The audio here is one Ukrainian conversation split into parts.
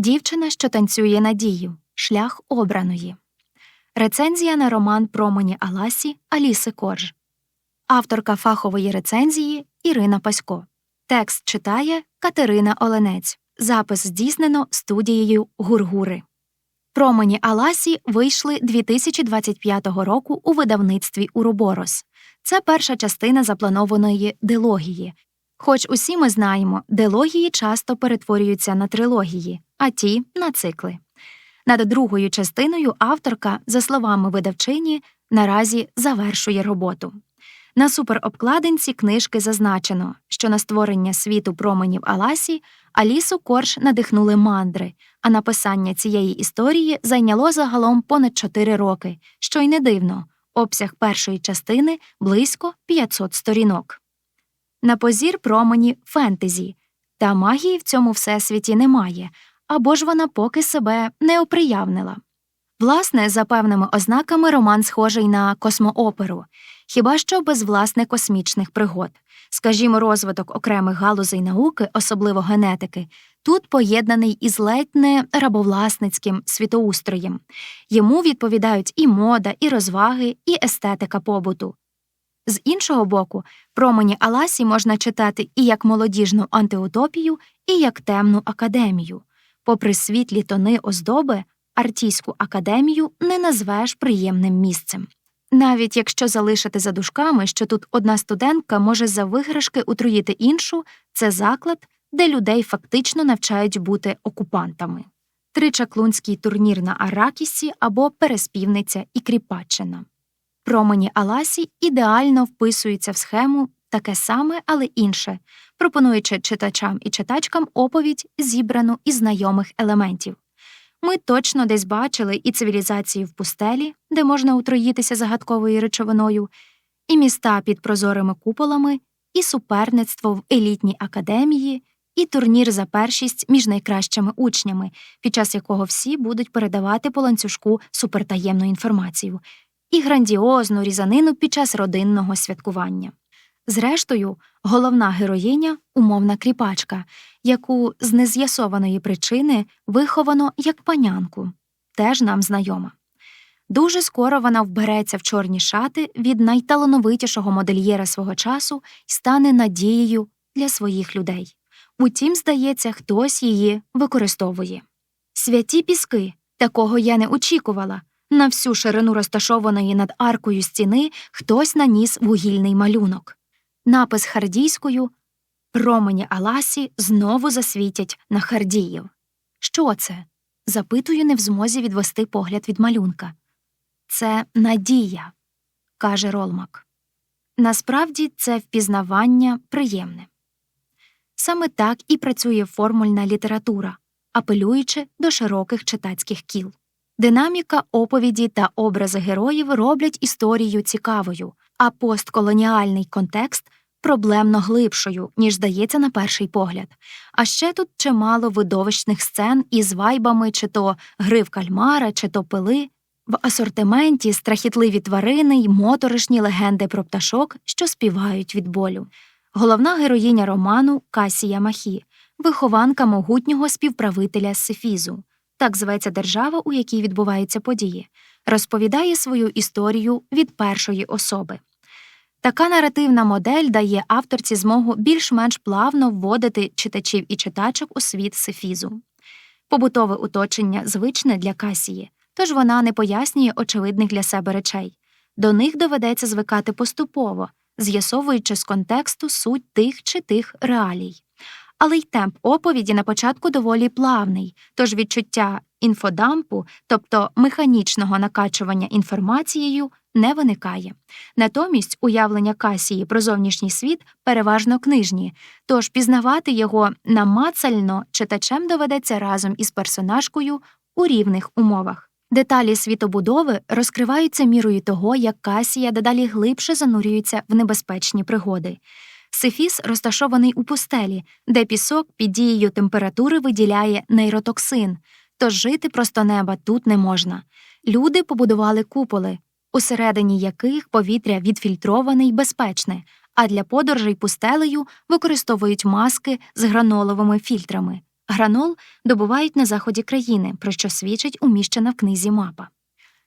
Дівчина, що танцює надію. Шлях обраної. Рецензія на роман Промені Аласі Аліси Корж. Авторка фахової рецензії Ірина Пасько. Текст читає Катерина Оленець. Запис здійснено студією Гургури. Промені Аласі вийшли 2025 року у видавництві Уроборос. Це перша частина запланованої дилогії. Хоч усі ми знаємо, дилогії часто перетворюються на трилогії, а ті на цикли. Над другою частиною авторка, за словами видавчині, наразі завершує роботу. На суперобкладинці книжки зазначено, що на створення світу променів Аласі Алісу Корж надихнули мандри, а написання цієї історії зайняло загалом понад 4 роки, що й не дивно, обсяг першої частини близько 500 сторінок. На позір промені фентезі, та магії в цьому всесвіті немає, або ж вона поки себе не оприявнила. Власне, за певними ознаками роман схожий на космооперу, хіба що без власне космічних пригод. Скажімо, розвиток окремих галузей науки, особливо генетики, тут поєднаний із ледь не рабовласницьким світоустроєм. Йому відповідають і мода, і розваги, і естетика побуту. З іншого боку, промені Аласі можна читати і як молодіжну антиутопію, і як темну академію. Попри світлі тони оздоби, Артійську академію не назвеш приємним місцем. Навіть якщо залишити за дужками, що тут одна студентка може за виграшки утруїти іншу, це заклад, де людей фактично навчають бути окупантами. Тричаклунський турнір на Аракісі або Переспівниця і Кріпаччина. Промені Аласі ідеально вписуються в схему таке саме, але інше, пропонуючи читачам і читачкам оповідь, зібрану із знайомих елементів. Ми точно десь бачили і цивілізації в пустелі, де можна утроїтися загадковою речовиною, і міста під прозорими куполами, і суперництво в елітній академії, і турнір за першість між найкращими учнями, під час якого всі будуть передавати по ланцюжку супертаємну інформацію, і грандіозну різанину під час родинного святкування. Зрештою, головна героїня умовна кріпачка, яку з нез'ясованої причини виховано як панянку, теж нам знайома. Дуже скоро вона вбереться в чорні шати від найталановитішого модельєра свого часу і стане надією для своїх людей. Утім, здається, хтось її використовує. Святі піски, такого я не очікувала. На всю ширину розташованої над аркою стіни хтось наніс вугільний малюнок. Напис хардійською Промені Аласі знову засвітять на Хардіїв. Що це? запитую, не в змозі відвести погляд від малюнка. Це надія, каже Ролмак. Насправді це впізнавання приємне. Саме так і працює формульна література, апелюючи до широких читацьких кіл. Динаміка оповіді та образи героїв роблять історію цікавою, а постколоніальний контекст проблемно глибшою, ніж здається на перший погляд. А ще тут чимало видовищних сцен із вайбами, чи то гри в кальмара, чи то пили. В асортименті страхітливі тварини й моторошні легенди про пташок, що співають від болю. Головна героїня роману Касія Махі, вихованка могутнього співправителя Сефізу, так зветься держава, у якій відбуваються події, розповідає свою історію від першої особи. Така наративна модель дає авторці змогу більш-менш плавно вводити читачів і читачок у світ Сефізу. Побутове оточення звичне для Касії, тож вона не пояснює очевидних для себе речей. До них доведеться звикати поступово, з'ясовуючи з контексту суть тих чи тих реалій. Але й темп оповіді на початку доволі плавний, тож відчуття інфодампу, тобто механічного накачування інформацією, не виникає. Натомість уявлення Касії про зовнішній світ переважно книжні, тож пізнавати його намацально читачем доведеться разом із персонажкою у рівних умовах. Деталі світобудови розкриваються мірою того, як Касія дедалі глибше занурюється в небезпечні пригоди. Сифіс розташований у пустелі, де пісок під дією температури виділяє нейротоксин, тож жити просто неба тут не можна. Люди побудували куполи, усередині яких повітря відфільтроване й безпечне, а для подорожей пустелею використовують маски з граноловими фільтрами, Гранол добувають на заході країни, про що свідчить уміщена в книзі мапа.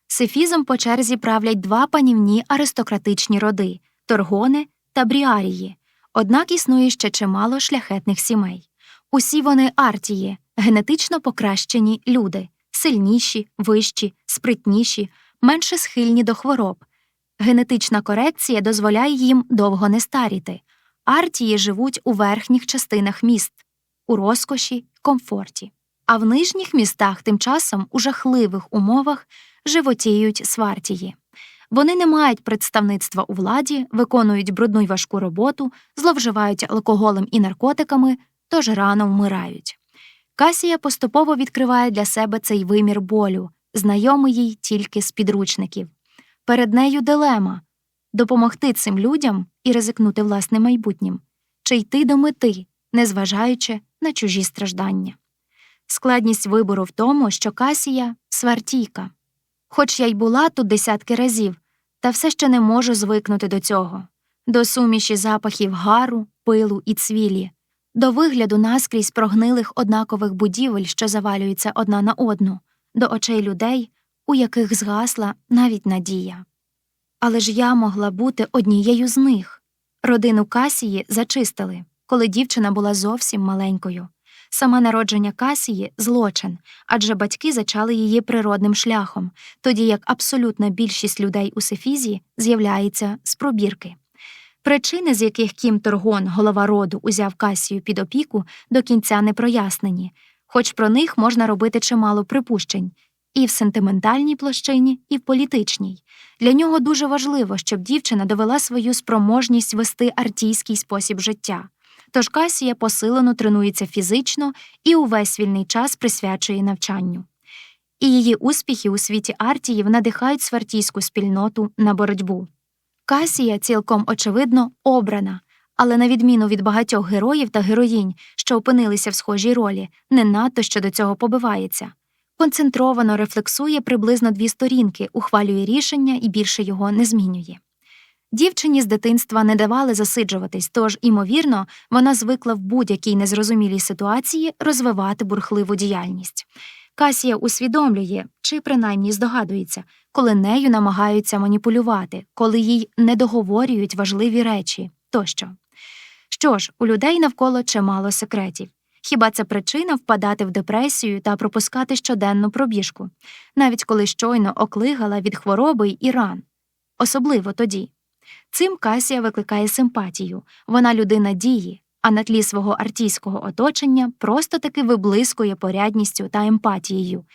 Сифізом по черзі правлять два панівні аристократичні роди торгони та бріарії, однак існує ще чимало шляхетних сімей. Усі вони артії, генетично покращені люди, сильніші, вищі, спритніші, менше схильні до хвороб. Генетична корекція дозволяє їм довго не старіти. Артії живуть у верхніх частинах міст, у розкоші, комфорті. А в нижніх містах тим часом у жахливих умовах животіють свартії. Вони не мають представництва у владі, виконують брудну й важку роботу, зловживають алкоголем і наркотиками, тож рано вмирають. Касія поступово відкриває для себе цей вимір болю, знайомий їй тільки з підручників. Перед нею дилема допомогти цим людям і ризикнути власним майбутнім, чи йти до мети, незважаючи на чужі страждання. Складність вибору в тому, що Касія свартійка. Хоч я й була тут десятки разів, та все ще не можу звикнути до цього, до суміші запахів гару, пилу і цвілі, до вигляду наскрізь прогнилих однакових будівель, що завалюються одна на одну, до очей людей, у яких згасла навіть надія. Але ж я могла бути однією з них. Родину Касії зачистили, коли дівчина була зовсім маленькою. Саме народження Касії злочин, адже батьки зачали її природним шляхом, тоді як абсолютна більшість людей у Сефізі з'являється з пробірки. Причини, з яких Кім Торгон, голова роду, узяв Касію під опіку, до кінця не прояснені, хоч про них можна робити чимало припущень і в сентиментальній площині, і в політичній. Для нього дуже важливо, щоб дівчина довела свою спроможність вести артійський спосіб життя. Тож Касія посилено тренується фізично і увесь вільний час присвячує навчанню. І її успіхи у світі Артіїв надихають свартійську спільноту на боротьбу. Касія цілком очевидно обрана, але на відміну від багатьох героїв та героїнь, що опинилися в схожій ролі, не надто що до цього побивається. Концентровано рефлексує приблизно дві сторінки, ухвалює рішення і більше його не змінює. Дівчині з дитинства не давали засиджуватись, тож, імовірно, вона звикла в будь-якій незрозумілій ситуації розвивати бурхливу діяльність. Касія усвідомлює чи принаймні здогадується, коли нею намагаються маніпулювати, коли їй не договорюють важливі речі тощо. Що ж, у людей навколо чимало секретів. Хіба це причина впадати в депресію та пропускати щоденну пробіжку, навіть коли щойно оклигала від хвороби і ран, особливо тоді. Цим Касія викликає симпатію, вона людина дії, а на тлі свого артійського оточення просто таки виблискує порядністю та емпатією.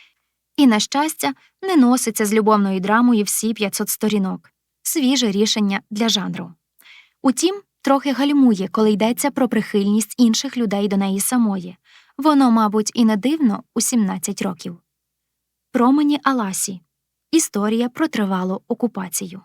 І, на щастя, не носиться з любовною драмою всі 500 сторінок свіже рішення для жанру. Утім, трохи гальмує, коли йдеться про прихильність інших людей до неї самої. Воно, мабуть, і не дивно у 17 років. Промені Аласі Історія про тривалу окупацію.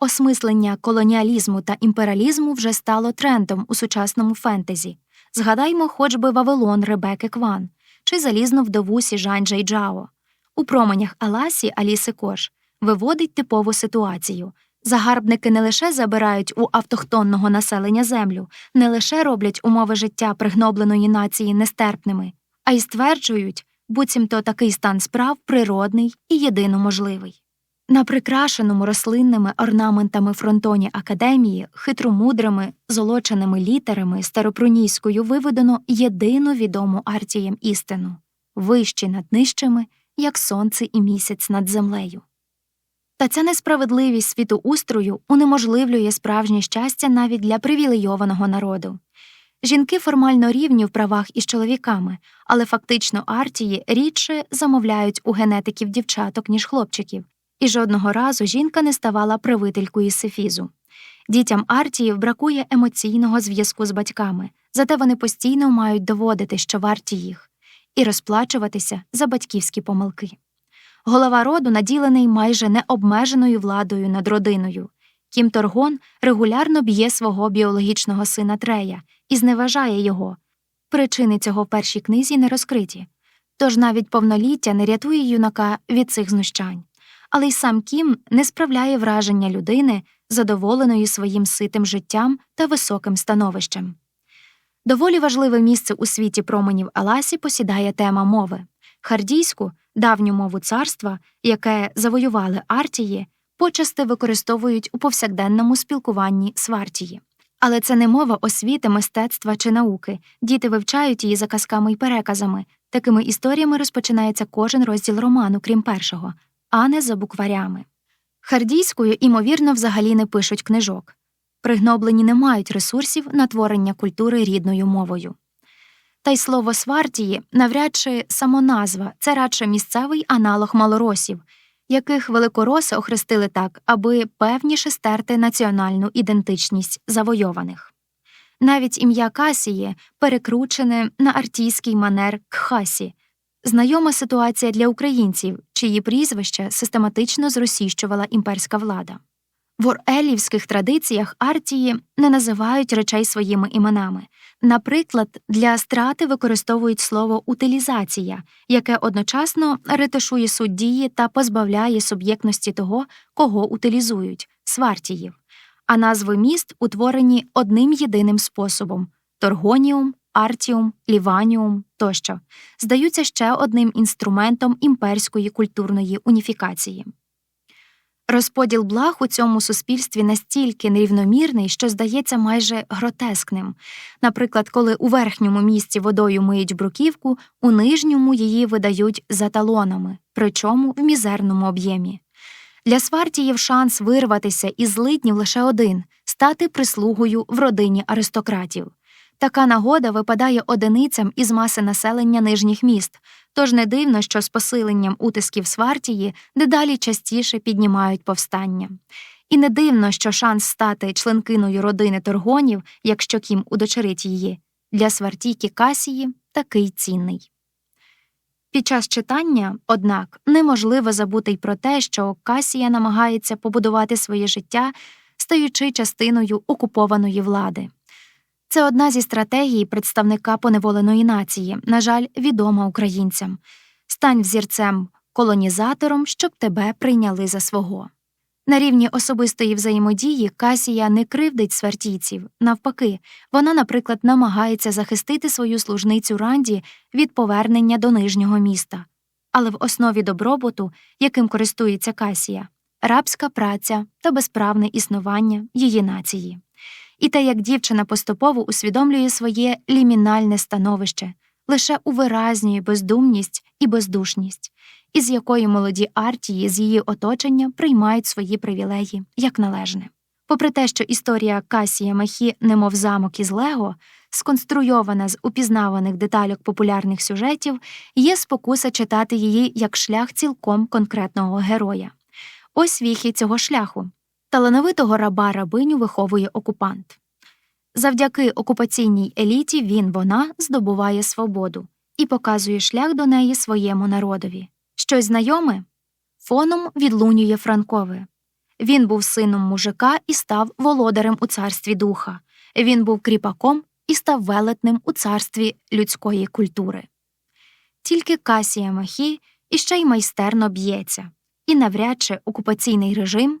Осмислення колоніалізму та імперіалізму вже стало трендом у сучасному фентезі. Згадаймо хоч би Вавилон Ребеки Кван чи залізну вдову Сіжань Джейджао. У променях Аласі Аліси Кош виводить типову ситуацію. Загарбники не лише забирають у автохтонного населення землю, не лише роблять умови життя пригнобленої нації нестерпними, а й стверджують, буцімто такий стан справ природний і єдино можливий. На прикрашеному рослинними орнаментами фронтоні академії, хитромудрими, золоченими літерами старопрунійською виведено єдину відому артієм істину вищі над нижчими, як сонце і місяць над землею. Та ця несправедливість світоустрою унеможливлює справжнє щастя навіть для привілейованого народу. Жінки формально рівні в правах із чоловіками, але фактично артії рідше замовляють у генетиків дівчаток, ніж хлопчиків, і жодного разу жінка не ставала правителькою сифізу. Дітям артіїв бракує емоційного зв'язку з батьками, зате вони постійно мають доводити, що варті їх, і розплачуватися за батьківські помилки. Голова роду наділений майже необмеженою владою над родиною. Кім Торгон регулярно б'є свого біологічного сина Трея і зневажає його. Причини цього в першій книзі не розкриті, тож навіть повноліття не рятує юнака від цих знущань. Але й сам Кім не справляє враження людини, задоволеної своїм ситим життям та високим становищем. Доволі важливе місце у світі променів Аласі посідає тема мови. Хардійську, давню мову царства, яке завоювали Артії, почасти використовують у повсякденному спілкуванні свартії. Але це не мова освіти, мистецтва чи науки. Діти вивчають її за казками і переказами. Такими історіями розпочинається кожен розділ роману, крім першого, а не за букварями. Хардійською, імовірно, взагалі не пишуть книжок. Пригноблені не мають ресурсів на творення культури рідною мовою. Та й слово свартії навряд чи самоназва це радше місцевий аналог малоросів, яких великороси охрестили так, аби певніше стерти національну ідентичність завойованих. Навіть ім'я Касії перекручене на артійський манер Кхасі, знайома ситуація для українців, чиї прізвища систематично зросійщувала імперська влада. В орелівських традиціях Артії не називають речей своїми іменами. Наприклад, для страти використовують слово утилізація, яке одночасно ретишує суть дії та позбавляє суб'єктності того, кого утилізують свартіїв. А назви міст утворені одним єдиним способом торгоніум, артіум, ліваніум тощо, здаються ще одним інструментом імперської культурної уніфікації. Розподіл благ у цьому суспільстві настільки нерівномірний, що здається майже гротескним. Наприклад, коли у верхньому місці водою миють бруківку, у нижньому її видають за талонами, причому в мізерному об'ємі. Для свартіїв шанс вирватися із злиднів лише один стати прислугою в родині аристократів. Така нагода випадає одиницям із маси населення нижніх міст, тож не дивно, що з посиленням утисків Свартії дедалі частіше піднімають повстання. І не дивно, що шанс стати членкиною родини торгонів, якщо кім удочерить її, для свартійки Касії такий цінний. Під час читання, однак, неможливо забути й про те, що Касія намагається побудувати своє життя, стаючи частиною окупованої влади. Це одна зі стратегій представника поневоленої нації, на жаль, відома українцям стань взірцем колонізатором, щоб тебе прийняли за свого. На рівні особистої взаємодії Касія не кривдить свартійців, навпаки, вона, наприклад, намагається захистити свою служницю Ранді від повернення до нижнього міста. Але в основі добробуту, яким користується Касія, рабська праця та безправне існування її нації і те, як дівчина поступово усвідомлює своє лімінальне становище, лише увиразнює бездумність і бездушність, із якої молоді артії з її оточення приймають свої привілеї як належне. Попри те, що історія Касія Махі, немов замок із Лего, сконструйована з упізнаваних детальок популярних сюжетів, є спокуса читати її як шлях цілком конкретного героя. Ось віхи цього шляху. Талановитого раба рабиню виховує окупант. Завдяки окупаційній еліті він вона здобуває свободу і показує шлях до неї своєму народові. Щось знайоме фоном відлунює Франкове. Він був сином мужика і став володарем у царстві духа. Він був кріпаком і став велетним у царстві людської культури. Тільки Касія Махі іще й майстерно б'ється, і навряд чи окупаційний режим